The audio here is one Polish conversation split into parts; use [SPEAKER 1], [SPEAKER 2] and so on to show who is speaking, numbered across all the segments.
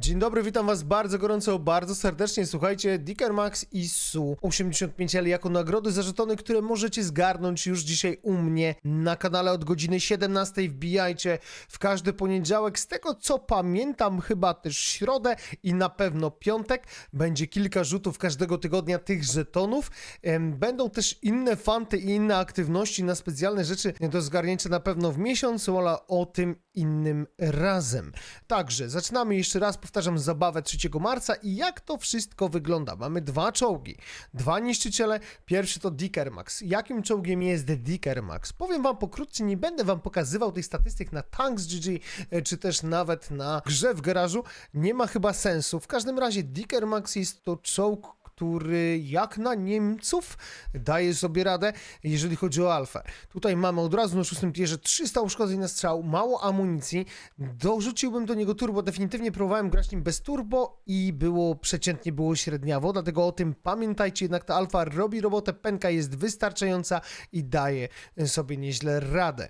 [SPEAKER 1] Dzień dobry, witam was bardzo gorąco, bardzo serdecznie. Słuchajcie, Dicker Max i Su 85 L jako nagrody za żetony, które możecie zgarnąć już dzisiaj u mnie na kanale od godziny 17. Wbijajcie w każdy poniedziałek. Z tego co pamiętam, chyba też środę i na pewno piątek. Będzie kilka rzutów każdego tygodnia tych żetonów. Będą też inne fanty i inne aktywności na specjalne rzeczy do zgarnięcia na pewno w miesiącu, ale o tym innym razem. Także zaczynamy jeszcze raz, powtarzam, zabawę 3 marca i jak to wszystko wygląda. Mamy dwa czołgi, dwa niszczyciele. Pierwszy to Dickermax. Jakim czołgiem jest Dickermax? Powiem wam pokrótce, nie będę wam pokazywał tych statystyk na Tanks.gg, e, czy też nawet na grze w garażu. Nie ma chyba sensu. W każdym razie Dickermax jest to czołg, który jak na Niemców daje sobie radę, jeżeli chodzi o alfę. Tutaj mamy od razu na szóstym tierze 300 uszkodzeń na strzał, mało amunicji. Dorzuciłbym do niego turbo, definitywnie próbowałem grać nim bez turbo i było przeciętnie, było średniawo, dlatego o tym pamiętajcie, jednak ta alfa robi robotę, penka jest wystarczająca i daje sobie nieźle radę.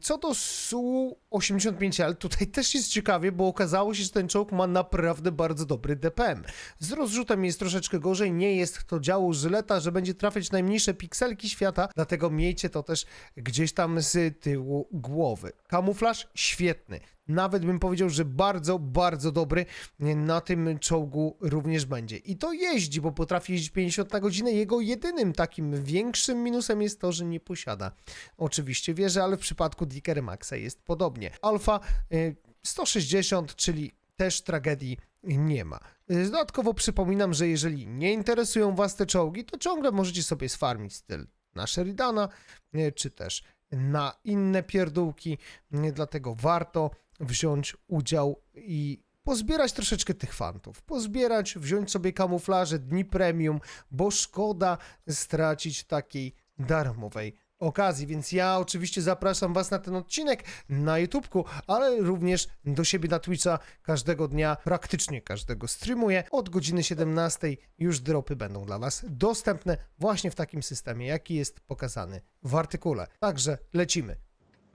[SPEAKER 1] Co do Su-85L, tutaj też jest ciekawie, bo okazało się, że ten czołg ma naprawdę bardzo dobry DPM. Z rozrzutem jest troszeczkę gorzej, nie jest to działu żyleta, że będzie trafiać najmniejsze pikselki świata, dlatego miejcie to też gdzieś tam z tyłu głowy. Kamuflaż świetny. Nawet bym powiedział, że bardzo, bardzo dobry na tym czołgu również będzie. I to jeździ, bo potrafi jeździć 50 na godzinę. Jego jedynym takim większym minusem jest to, że nie posiada oczywiście wieży, ale w przypadku Dicker Maxa jest podobnie. Alfa y, 160, czyli też tragedii nie ma. Dodatkowo przypominam, że jeżeli nie interesują Was te czołgi, to ciągle możecie sobie sfarmić styl na Sheridana, y, czy też na inne pierdółki, y, dlatego warto wziąć udział i pozbierać troszeczkę tych fantów, pozbierać, wziąć sobie kamuflaże, dni premium, bo szkoda stracić takiej darmowej okazji, więc ja oczywiście zapraszam Was na ten odcinek na YouTubku, ale również do siebie na Twitcha każdego dnia, praktycznie każdego streamuję. Od godziny 17 już dropy będą dla Was dostępne właśnie w takim systemie, jaki jest pokazany w artykule. Także lecimy.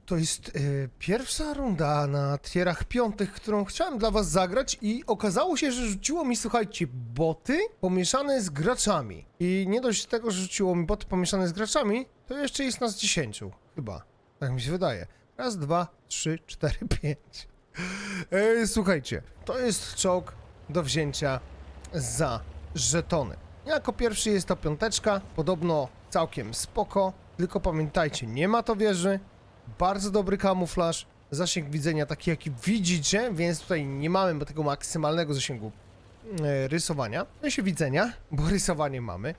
[SPEAKER 1] To jest y, pierwsza runda na tierach piątych, którą chciałem dla was zagrać i okazało się, że rzuciło mi, słuchajcie, boty pomieszane z graczami. I nie dość tego, że rzuciło mi boty pomieszane z graczami, to jeszcze jest nas 10, chyba. Tak mi się wydaje. Raz, dwa, trzy, cztery, pięć. E, słuchajcie, to jest czołg do wzięcia za żetony. Jako pierwszy jest to piąteczka, podobno całkiem spoko, tylko pamiętajcie, nie ma to wieży, bardzo dobry kamuflaż, zasięg widzenia taki jaki widzicie, więc tutaj nie mamy tego maksymalnego zasięgu e, rysowania, no się widzenia, bo rysowanie mamy.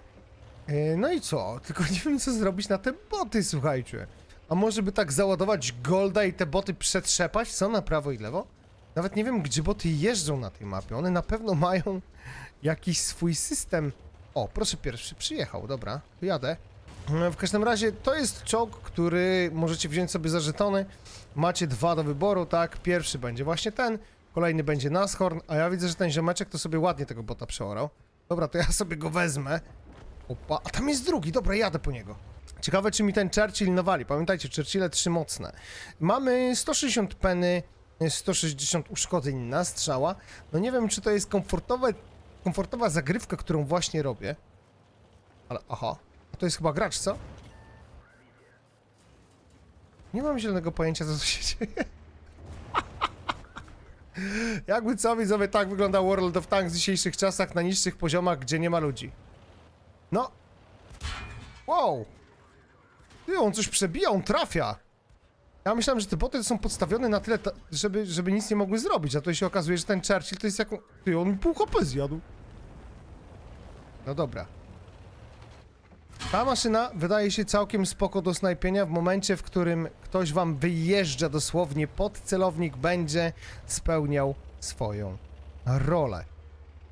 [SPEAKER 1] E, no i co? Tylko nie wiem co zrobić na te boty, słuchajcie. A może by tak załadować golda i te boty przetrzepać, co na prawo i lewo? Nawet nie wiem, gdzie boty jeżdżą na tej mapie. One na pewno mają jakiś swój system. O, proszę pierwszy, przyjechał, dobra, jadę. W każdym razie to jest czołg, który możecie wziąć sobie za żetony. Macie dwa do wyboru, tak? Pierwszy będzie właśnie ten, kolejny będzie Nashorn, a ja widzę, że ten ziomeczek to sobie ładnie tego bota przeorał. Dobra, to ja sobie go wezmę. Opa, a tam jest drugi, dobra, jadę po niego. Ciekawe, czy mi ten Churchill nawali. Pamiętajcie, Churchille trzy mocne. Mamy 160 peny, 160 uszkodzeń na strzała. No nie wiem, czy to jest komfortowe, komfortowa zagrywka, którą właśnie robię. Ale aha, to jest chyba gracz, co? Nie mam zielonego pojęcia, co tu się dzieje. Jakby co, widzowie, tak wygląda World of Tanks w dzisiejszych czasach na niższych poziomach, gdzie nie ma ludzi. No. Wow. Ty, on coś przebija, on trafia. Ja myślałem, że te boty są podstawione na tyle, żeby, żeby nic nie mogły zrobić, a to się okazuje, że ten Churchill to jest jaką... Ty, on pół HP zjadł. No dobra. Ta maszyna wydaje się całkiem spoko do snajpienia w momencie, w którym ktoś wam wyjeżdża dosłownie pod celownik, będzie spełniał swoją rolę.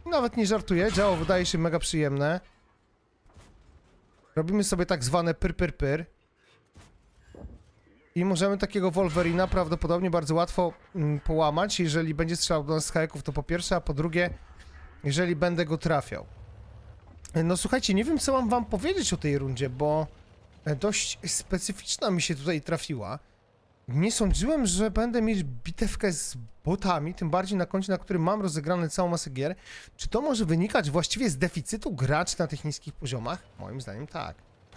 [SPEAKER 1] Nawet nie żartuję, działo wydaje się mega przyjemne. Robimy sobie tak zwane pyr pyr pyr. I możemy takiego Wolverina prawdopodobnie bardzo łatwo mm, połamać, jeżeli będzie strzelał do nas z hajeków, to po pierwsze, a po drugie, jeżeli będę go trafiał. No słuchajcie, nie wiem co mam wam powiedzieć o tej rundzie, bo e, dość specyficzna mi się tutaj trafiła. Nie sądziłem, że będę mieć bitewkę z botami, tym bardziej na koncie, na którym mam rozegrane całą masę gier. Czy to może wynikać właściwie z deficytu graczy na tych niskich poziomach? Moim zdaniem tak.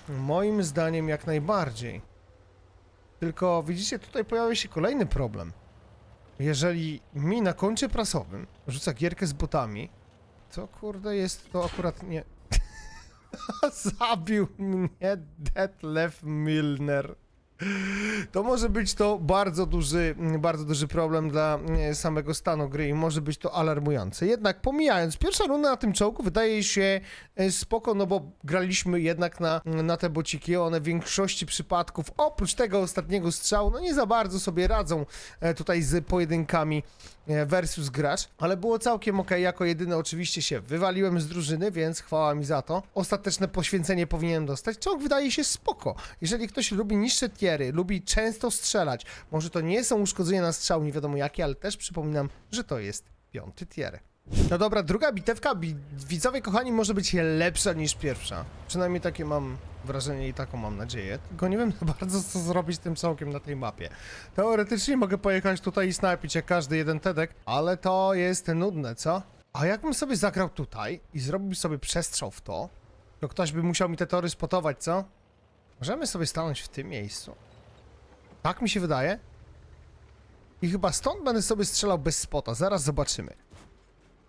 [SPEAKER 1] Moim zdaniem jak najbardziej. Tylko widzicie, tutaj pojawia się kolejny problem. Jeżeli mi na koncie prasowym rzuca gierkę z botami, to kurde jest to akurat nie... Zabił mnie Detlef Milner. To może być to bardzo duży, bardzo duży problem dla e, samego stanu gry i może być to alarmujące. Jednak pomijając, pierwsza runda na tym czołgu wydaje się e, spoko, no bo graliśmy jednak na, na te bociki, one w większości przypadków, oprócz tego ostatniego strzału, no nie za bardzo sobie radzą e, tutaj z pojedynkami versus gracz, ale było całkiem ok, jako jedyny oczywiście się wywaliłem z drużyny, więc chwała mi za to. Ostateczne poświęcenie powinienem dostać. Czołg wydaje się spoko. Jeżeli ktoś lubi niższe lubi często strzelać, może to nie są uszkodzenia na strzał, nie wiadomo jakie, ale też przypominam, że to jest piąty tier. No dobra, druga bitewka, bi widzowie kochani, może być lepsza niż pierwsza. Przynajmniej takie mam wrażenie i taką mam nadzieję. Tylko nie wiem bardzo, co zrobić z tym całkiem na tej mapie. Teoretycznie mogę pojechać tutaj i snajpić jak każdy jeden tedek, ale to jest nudne, co? A jakbym sobie zagrał tutaj i zrobił sobie przestrzał w to, to ktoś by musiał mi te tory spotować, co? Możemy sobie stanąć w tym miejscu. Tak mi się wydaje. I chyba stąd będę sobie strzelał bez spota. Zaraz zobaczymy.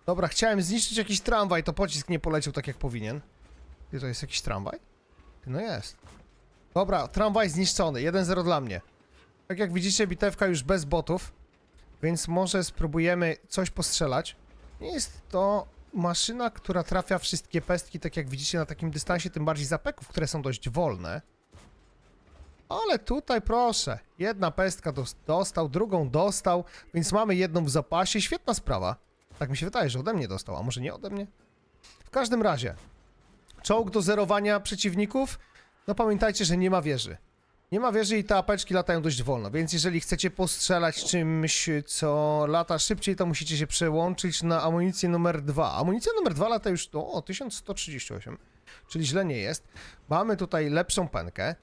[SPEAKER 1] Dobra, chciałem zniszczyć jakiś tramwaj, to pocisk nie poleciał tak jak powinien. Ty, to jest jakiś tramwaj? No jest. Dobra, tramwaj zniszczony. 1-0 dla mnie. Tak jak widzicie, bitewka już bez botów. Więc może spróbujemy coś postrzelać. Nie jest to maszyna, która trafia wszystkie pestki, tak jak widzicie na takim dystansie, tym bardziej zapeków, które są dość wolne. Ale tutaj proszę, jedna pestka dos- dostał, drugą dostał, więc mamy jedną w zapasie, świetna sprawa. Tak mi się wydaje, że ode mnie dostał, a może nie ode mnie? W każdym razie, czołg do zerowania przeciwników, no pamiętajcie, że nie ma wieży. Nie ma wieży i te apeczki latają dość wolno, więc jeżeli chcecie postrzelać czymś, co lata szybciej, to musicie się przełączyć na amunicję numer 2. Amunicja numer 2 lata już, o, 1138, czyli źle nie jest. Mamy tutaj lepszą pękę,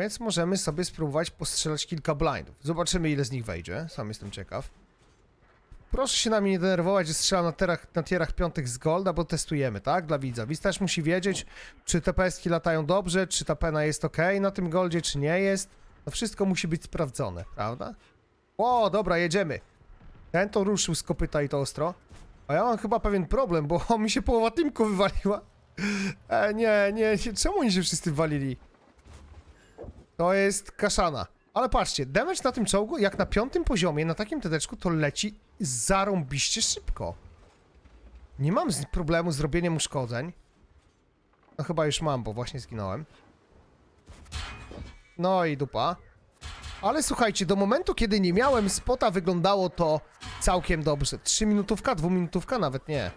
[SPEAKER 1] więc możemy sobie spróbować postrzelać kilka blindów. Zobaczymy, ile z nich wejdzie, sam jestem ciekaw. Proszę się nami nie denerwować, że strzelam na, terach, na tierach piątych z Golda, bo testujemy, tak? Dla widza. Widz też musi wiedzieć, czy te pestki latają dobrze, czy ta pena jest ok na tym Goldzie, czy nie jest. To wszystko musi być sprawdzone, prawda? O, dobra, jedziemy. Ten to ruszył z kopyta i to ostro. A ja mam chyba pewien problem, bo mi się połowa tymku wywaliła. E, nie, nie, nie, czemu oni się wszyscy walili? To jest kaszana. Ale patrzcie, damage na tym czołgu, jak na piątym poziomie, na takim tedeczku, to leci zarąbiście szybko. Nie mam z problemu z zrobieniem uszkodzeń. No chyba już mam, bo właśnie zginąłem. No i dupa. Ale słuchajcie, do momentu, kiedy nie miałem spota, wyglądało to całkiem dobrze. 3 minutówka, 2 minutówka, nawet nie.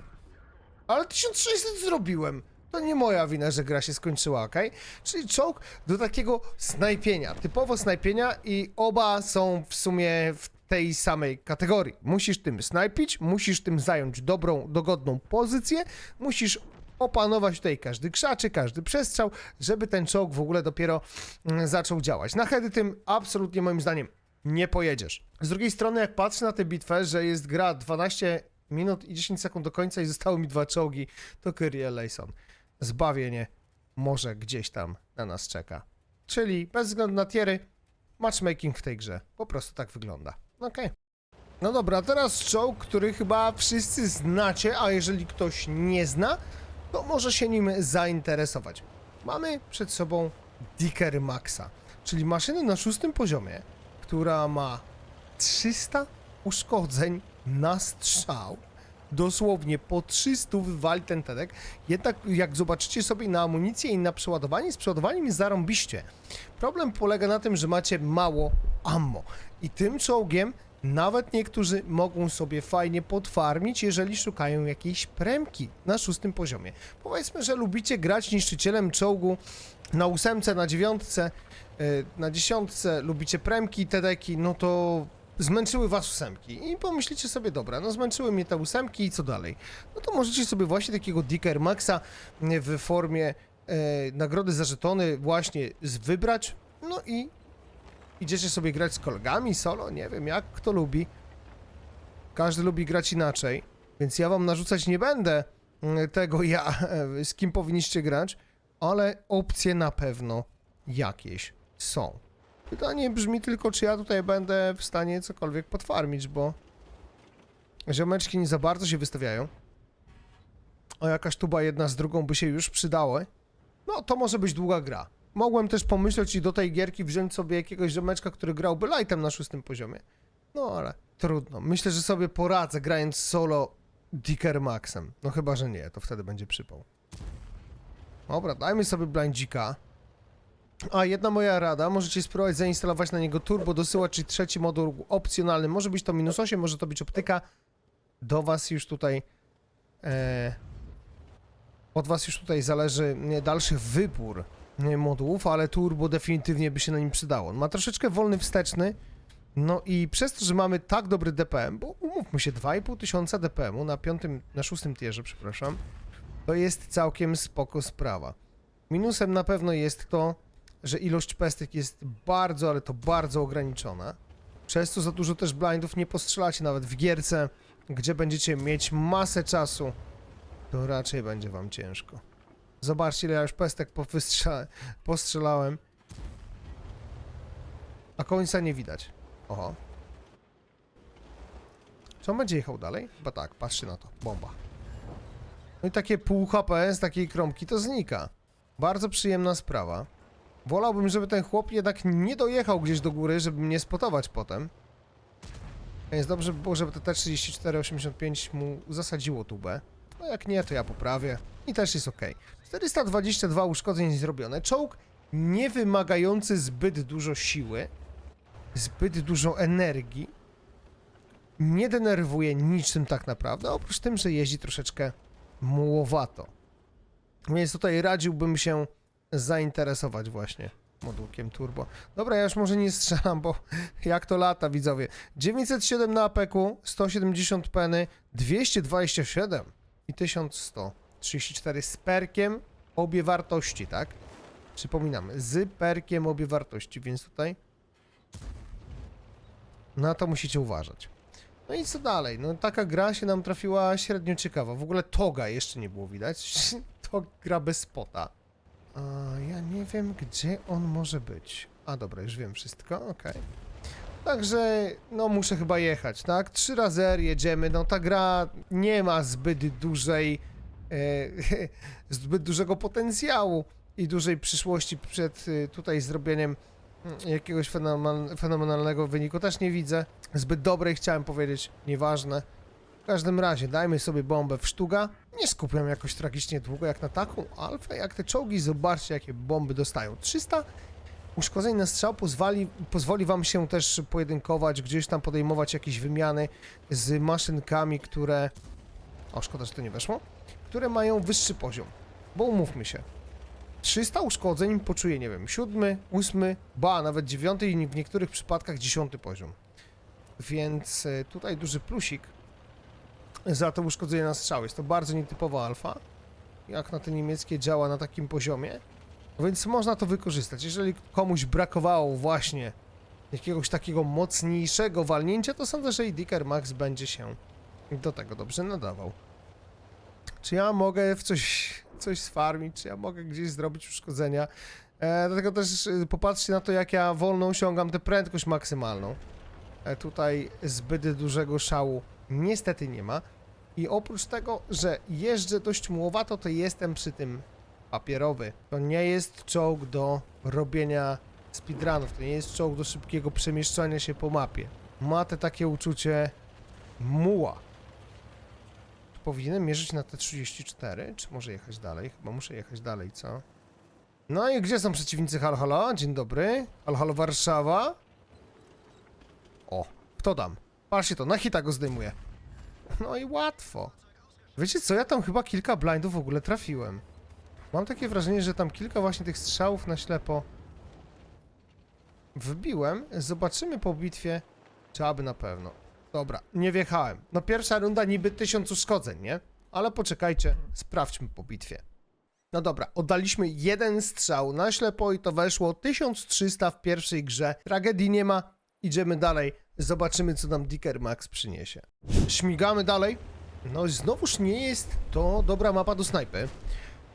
[SPEAKER 1] Ale 1600 zrobiłem. To nie moja wina, że gra się skończyła, ok? Czyli czołg do takiego snajpienia, typowo snajpienia i oba są w sumie w tej samej kategorii. Musisz tym snajpić, musisz tym zająć dobrą, dogodną pozycję, musisz opanować tutaj każdy krzaczy, każdy przestrzał, żeby ten czołg w ogóle dopiero mm, zaczął działać. Na heady tym absolutnie moim zdaniem nie pojedziesz. Z drugiej strony, jak patrzę na tę bitwę, że jest gra 12 minut i 10 sekund do końca i zostały mi dwa czołgi, to Kyrie Layson. Zbawienie może gdzieś tam na nas czeka. Czyli bez względu na tiery, matchmaking w tej grze. Po prostu tak wygląda. Okej. No dobra, teraz czołg, który chyba wszyscy znacie, a jeżeli ktoś nie zna, to może się nim zainteresować. Mamy przed sobą Dicker Maxa, czyli maszynę na szóstym poziomie, która ma 300 uszkodzeń na strzał. Dosłownie po 300 wywali ten tedek. Jednak jak zobaczycie sobie na amunicję i na przeładowanie, z przeładowaniem jest zarąbiście. Problem polega na tym, że macie mało ammo. I tym czołgiem nawet niektórzy mogą sobie fajnie podfarmić, jeżeli szukają jakiejś premki na szóstym poziomie. Powiedzmy, że lubicie grać niszczycielem czołgu na ósemce, na dziewiątce, yy, na dziesiątce, lubicie premki, tedeki, no to zmęczyły was ósemki i pomyślicie sobie, dobra, no zmęczyły mnie te ósemki i co dalej? No to możecie sobie właśnie takiego Dicker Maxa w formie e, nagrody za żetony właśnie wybrać, no i Idziecie sobie grać z kolegami, solo, nie wiem, jak kto lubi. Każdy lubi grać inaczej, więc ja wam narzucać nie będę mm, tego ja, z kim powinniście grać, ale opcje na pewno jakieś są. Pytanie brzmi tylko, czy ja tutaj będę w stanie cokolwiek potfarmić, bo ziomeczki nie za bardzo się wystawiają. A jakaś tuba jedna z drugą by się już przydały. No, to może być długa gra. Mogłem też pomyśleć i do tej gierki wziąć sobie jakiegoś ziomeczka, który grałby lightem na szóstym poziomie. No, ale trudno. Myślę, że sobie poradzę grając solo Dicker Maxem. No chyba, że nie, to wtedy będzie przypał. Dobra, dajmy sobie blindzika. A jedna moja rada, możecie spróbować zainstalować na niego turbo dosyłacz, czyli trzeci moduł opcjonalny. Może być to minus 8, może to być optyka. Do was już tutaj... E, od was już tutaj zależy dalszy wybór modułów, ale turbo definitywnie by się na nim przydało. On ma troszeczkę wolny wsteczny, no i przez to, że mamy tak dobry DPM, bo umówmy się, 2,5 tysiąca DPM-u na piątym, na szóstym tierze, przepraszam, to jest całkiem spoko sprawa. Minusem na pewno jest to, że ilość pestek jest bardzo, ale to bardzo ograniczona. Przez za dużo też blindów nie postrzelacie nawet w gierce, gdzie będziecie mieć masę czasu, to raczej będzie wam ciężko. Zobaczcie, ile ja już pestek postrzelałem. A końca nie widać. Oho. Czy on będzie jechał dalej? Chyba tak, patrzcie na to. Bomba. No i takie pół HP z takiej kromki to znika. Bardzo przyjemna sprawa. Wolałbym, żeby ten chłop jednak nie dojechał gdzieś do góry, żeby mnie spotować potem. Więc dobrze by było, żeby to T3485 mu zasadziło tubę. No jak nie, to ja poprawię. I też jest ok. 422 uszkodzeń zrobione. Czołg nie wymagający zbyt dużo siły, zbyt dużo energii. Nie denerwuje niczym tak naprawdę, oprócz tym, że jeździ troszeczkę mułowato. Więc tutaj radziłbym się zainteresować właśnie modułkiem turbo. Dobra, ja już może nie strzelam, bo jak to lata, widzowie. 907 na apeku, 170 peny, 227 i 1134 z perkiem obie wartości, tak? Przypominam, z perkiem obie wartości, więc tutaj na to musicie uważać. No i co dalej? No taka gra się nam trafiła średnio ciekawa. W ogóle toga jeszcze nie było widać. To gra bez spota. A ja nie wiem, gdzie on może być. A dobra, już wiem wszystko, okej. Także, no muszę chyba jechać, tak? Trzy razy R jedziemy, no ta gra nie ma zbyt dużej, e, zbyt dużego potencjału i dużej przyszłości przed e, tutaj zrobieniem mm, jakiegoś fenomen fenomenalnego wyniku. Też nie widzę. Zbyt dobrej chciałem powiedzieć, nieważne. W każdym razie, dajmy sobie bombę w sztuga. Nie skupiam jakoś tragicznie długo jak na taką alfę, jak te czołgi, zobaczcie jakie bomby dostają. 300 uszkodzeń na strzał pozwoli, pozwoli wam się też pojedynkować, gdzieś tam podejmować jakieś wymiany z maszynkami, które... O, szkoda, że to nie weszło. Które mają wyższy poziom. Bo umówmy się. 300 uszkodzeń poczuje, nie wiem, siódmy, ósmy, ba, nawet dziewiąty i w niektórych przypadkach dziesiąty poziom. Więc e, tutaj duży plusik za to uszkodzenie na strzał. Jest to bardzo nietypowa alfa, jak na te niemieckie działa na takim poziomie. Więc można to wykorzystać. Jeżeli komuś brakowało właśnie jakiegoś takiego mocniejszego walnięcia, to sądzę, że i Dicker Max będzie się do tego dobrze nadawał. Czy ja mogę w coś, coś sfarmić, czy ja mogę gdzieś zrobić uszkodzenia? E, dlatego też e, popatrzcie na to, jak ja wolno osiągam tę prędkość maksymalną. E, tutaj zbyt dużego szału niestety nie ma. I oprócz tego, że jeżdżę dość mułowato, to jestem przy tym papierowy. To nie jest czołg do robienia speedrunów, to nie jest czołg do szybkiego przemieszczania się po mapie. Ma te takie uczucie muła. Powinienem mierzyć na te 34, czy może jechać dalej? Chyba muszę jechać dalej, co? No i gdzie są przeciwnicy Halo Halo? Dzień dobry. Halo Halo Warszawa. O, kto dam? Patrzcie to, na hita go zdejmuję. No i łatwo. Wiecie co, ja tam chyba kilka blindów w ogóle trafiłem. Mam takie wrażenie, że tam kilka właśnie tych strzałów na ślepo wbiłem. Zobaczymy po bitwie, czy aby na pewno. Dobra, nie wjechałem. No pierwsza runda niby tysiąc uszkodzeń, nie? Ale poczekajcie, sprawdźmy po bitwie. No dobra, oddaliśmy jeden strzał na ślepo i to weszło 1300 w pierwszej grze. Tragedii nie ma, idziemy dalej. Zobaczymy, co nam Dicker Max przyniesie. Śmigamy dalej. No i znowuż nie jest to dobra mapa do snajpy.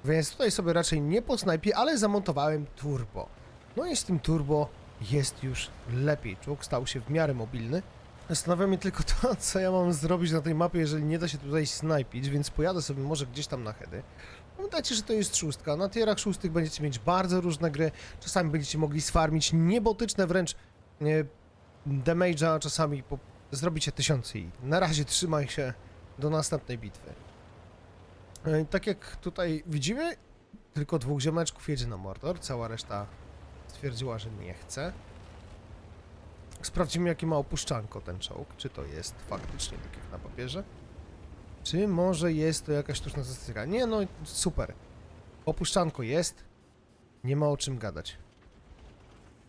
[SPEAKER 1] Więc tutaj sobie raczej nie po snajpie, ale zamontowałem turbo. No i z tym turbo jest już lepiej. Czołg stał się w miarę mobilny. Zastanawia mnie tylko to, co ja mam zrobić na tej mapie, jeżeli nie da się tutaj snajpić, więc pojadę sobie może gdzieś tam na heady. Pamiętajcie, że to jest szóstka. Na tierach szóstych będziecie mieć bardzo różne gry. Czasami będziecie mogli sfarmić niebotyczne wręcz damage'a, czasami po, zrobicie tysiące i na razie trzymaj się do następnej bitwy. E, Tak jak tutaj widzimy, tylko dwóch ziomeczków jedzie na Mordor, cała reszta stwierdziła, że nie chce. Sprawdzimy, jakie ma opuszczanko ten czołg. Czy to jest faktycznie tak jak na papierze? Czy może jest to jakaś sztuczna statystyka? Nie, no super. Opuszczanko jest. Nie ma o czym gadać.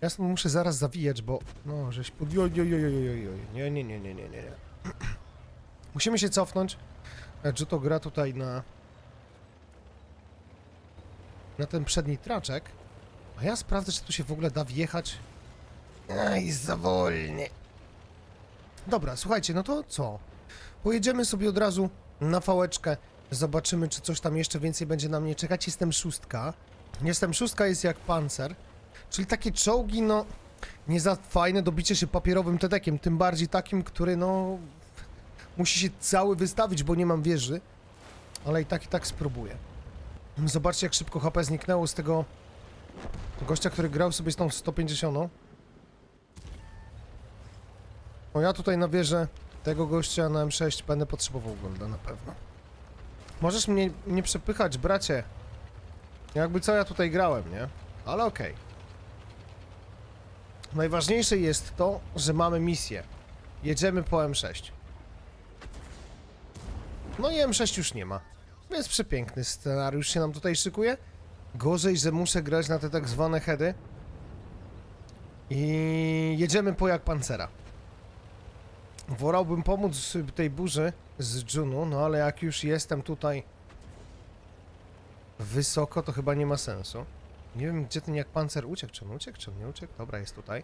[SPEAKER 1] Ja stąd muszę zaraz zawijać, bo... No, żeś pod... Nie, nie, nie, nie, nie, nie. Musimy się cofnąć. Że to gra tutaj na... Na ten przedni traczek. A ja sprawdzę, czy tu się w ogóle da wjechać. Aj, za wolnie. Dobra, słuchajcie, no to co? Pojedziemy sobie od razu na fałeczkę. Zobaczymy, czy coś tam jeszcze więcej będzie na mnie czekać. Jestem szóstka. Jestem szóstka, jest jak pancer. Czyli takie czołgi, no... Nie za fajne do bicia się papierowym tedekiem. Tym bardziej takim, który, no... Musi się cały wystawić, bo nie mam wieży. Ale i tak, i tak spróbuję. Zobaczcie, jak szybko HP zniknęło z tego... Gościa, który grał sobie z tą 150. O, ja tutaj na wieżę tego gościa na M6 będę potrzebował golda na pewno. Możesz mnie nie przepychać, bracie. Jakby co ja tutaj grałem, nie? Ale okej. Najważniejsze jest to, że mamy misję. Jedziemy po M6. No i M6 już nie ma. Więc przepiękny scenariusz się nam tutaj szykuje. Gorzej, że muszę grać na te tak zwane heady. I jedziemy po jak pancera. Wolałbym pomóc tej burzy z Junu, no ale jak już jestem tutaj wysoko, to chyba nie ma sensu. Nie wiem, gdzie ten jak pancer uciekł. Czy on uciekł, czy on nie uciekł? Dobra, jest tutaj.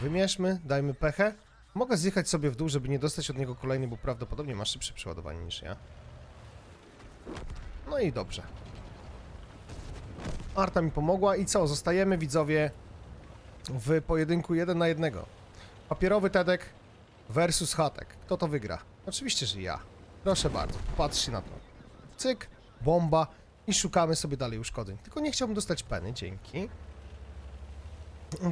[SPEAKER 1] Wymierzmy, dajmy pechę. Mogę zjechać sobie w dół, żeby nie dostać od niego kolejny, bo prawdopodobnie ma szybsze przeładowanie niż ja. No i dobrze. Arta mi pomogła i co? Zostajemy, widzowie, w pojedynku 1 na 1. Papierowy Tedek versus Hatek. Kto to wygra? Oczywiście, że ja. Proszę bardzo, patrzcie na to. Cyk, bomba i szukamy sobie dalej uszkodzeń. Tylko nie chciałbym dostać peny, dzięki.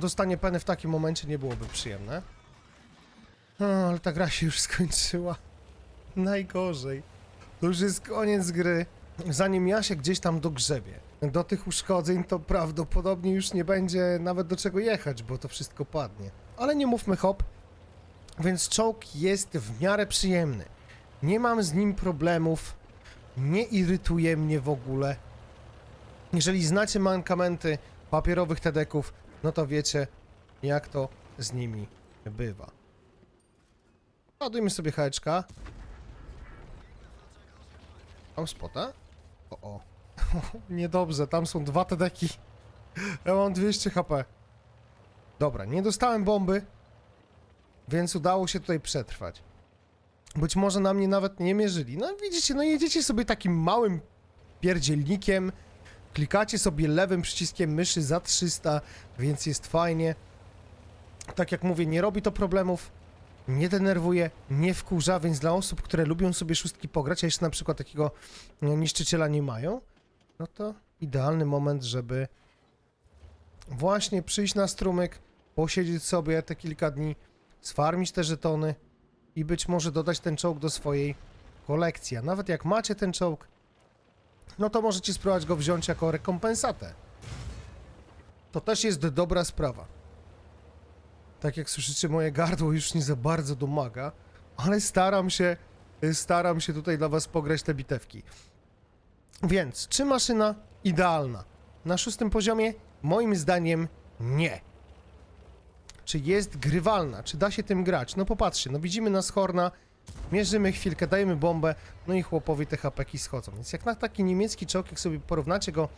[SPEAKER 1] Dostanie peny w takim momencie nie byłoby przyjemne. No, ale ta gra się już skończyła. Najgorzej. To już jest koniec gry. Zanim ja się gdzieś tam dogrzebię do tych uszkodzeń, to prawdopodobnie już nie będzie nawet do czego jechać, bo to wszystko padnie. Ale nie mówmy hop, więc czołg jest w miarę przyjemny. Nie mam z nim problemów, nie irytuje mnie w ogóle. Jeżeli znacie mankamenty papierowych tedeków, no to wiecie, jak to z nimi bywa. Ładujmy sobie heczka. Mam spota? O, o. Niedobrze, tam są dwa tedeki. Ja mam 200 HP. Dobra, nie dostałem bomby, więc udało się tutaj przetrwać. Być może na mnie nawet nie mierzyli. No widzicie, no jedziecie sobie takim małym pierdzielnikiem, klikacie sobie lewym przyciskiem myszy za 300, więc jest fajnie. Tak jak mówię, nie robi to problemów, nie denerwuje, nie wkurza, więc dla osób, które lubią sobie szóstki pograć, a jeszcze na przykład takiego no, niszczyciela nie mają, no to idealny moment, żeby właśnie przyjść na strumyk, posiedzieć sobie te kilka dni, sfarmić te żetony i być może dodać ten czołg do swojej kolekcji. A nawet jak macie ten czołg, no to możecie spróbować go wziąć jako rekompensatę. To też jest dobra sprawa. Tak jak słyszycie, moje gardło już nie za bardzo domaga, ale staram się, staram się tutaj dla was pograć te bitewki. Więc, czy maszyna idealna? Na szóstym poziomie? Moim zdaniem nie. Czy jest grywalna? Czy da się tym grać? No popatrzcie, no widzimy na Schorna Mierzymy chwilkę, dajemy bombę, no i chłopowi te hapeki schodzą. Więc jak na taki niemiecki czołg, jak sobie porównacie go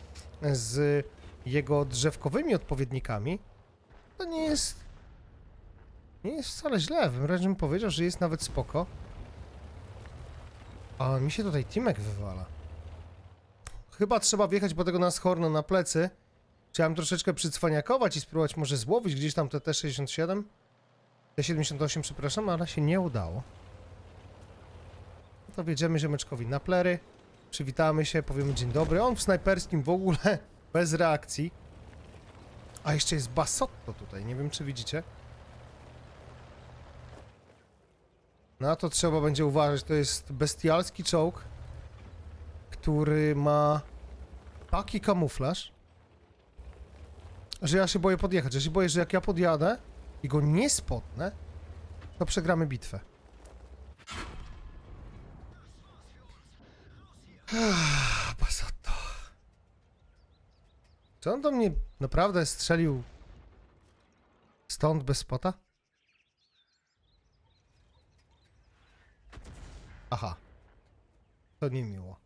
[SPEAKER 1] z jego drzewkowymi odpowiednikami, to nie jest... Nie jest wcale źle, wręcz bym powiedział, że jest nawet spoko. A mi się tutaj Timek wywala. Chyba trzeba wjechać po tego Nashorna na plecy. Chciałem troszeczkę przycwaniakować i spróbować może złowić gdzieś tam te T-67. T-78, przepraszam, ale się nie udało. No to wjedziemy ziomeczkowi na plery. Przywitamy się, powiemy dzień dobry. On w snajperskim w ogóle bez reakcji. A jeszcze jest Basotto tutaj, nie wiem czy widzicie. Na to trzeba będzie uważać. To jest bestialski czołg, który ma taki kamuflaż, że ja się boję podjechać. Ja się boję, że jak ja podjadę i go nie spotnę, to przegramy bitwę. Basotto. Czy on do mnie naprawdę strzelił stąd bez spota? Aha. To nie miło.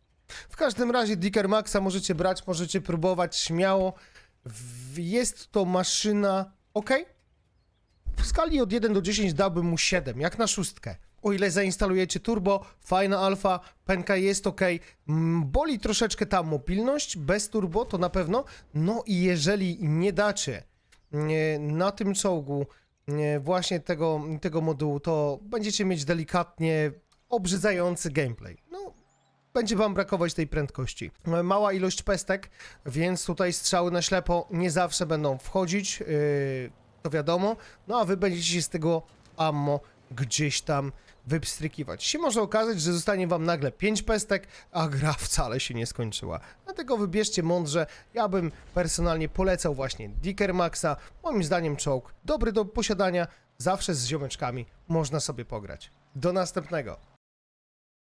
[SPEAKER 1] W każdym razie Dicker Maxa możecie brać, możecie próbować śmiało. Jest to maszyna ok. W skali od 1 do 10 dałbym mu 7, jak na szóstkę. O ile zainstalujecie turbo, fajna alfa, pęka jest ok. Mm, Boli troszeczkę ta mobilność, bez turbo to na pewno. No i jeżeli nie dacie nie, na tym czołgu nie, właśnie tego, tego modułu, to będziecie mieć delikatnie obrzydzający gameplay. Będzie wam brakować tej prędkości. Mała ilość pestek, więc tutaj strzały na ślepo nie zawsze będą wchodzić, yy, to wiadomo, no a wy będziecie się z tego ammo gdzieś tam wypstrykiwać. Się może okazać, że zostanie wam nagle 5 pestek, a gra wcale się nie skończyła. Dlatego wybierzcie mądrze. Ja bym personalnie polecał właśnie Dicker Maxa. Moim zdaniem czołg dobry do posiadania. Zawsze z ziomeczkami można sobie pograć. Do następnego.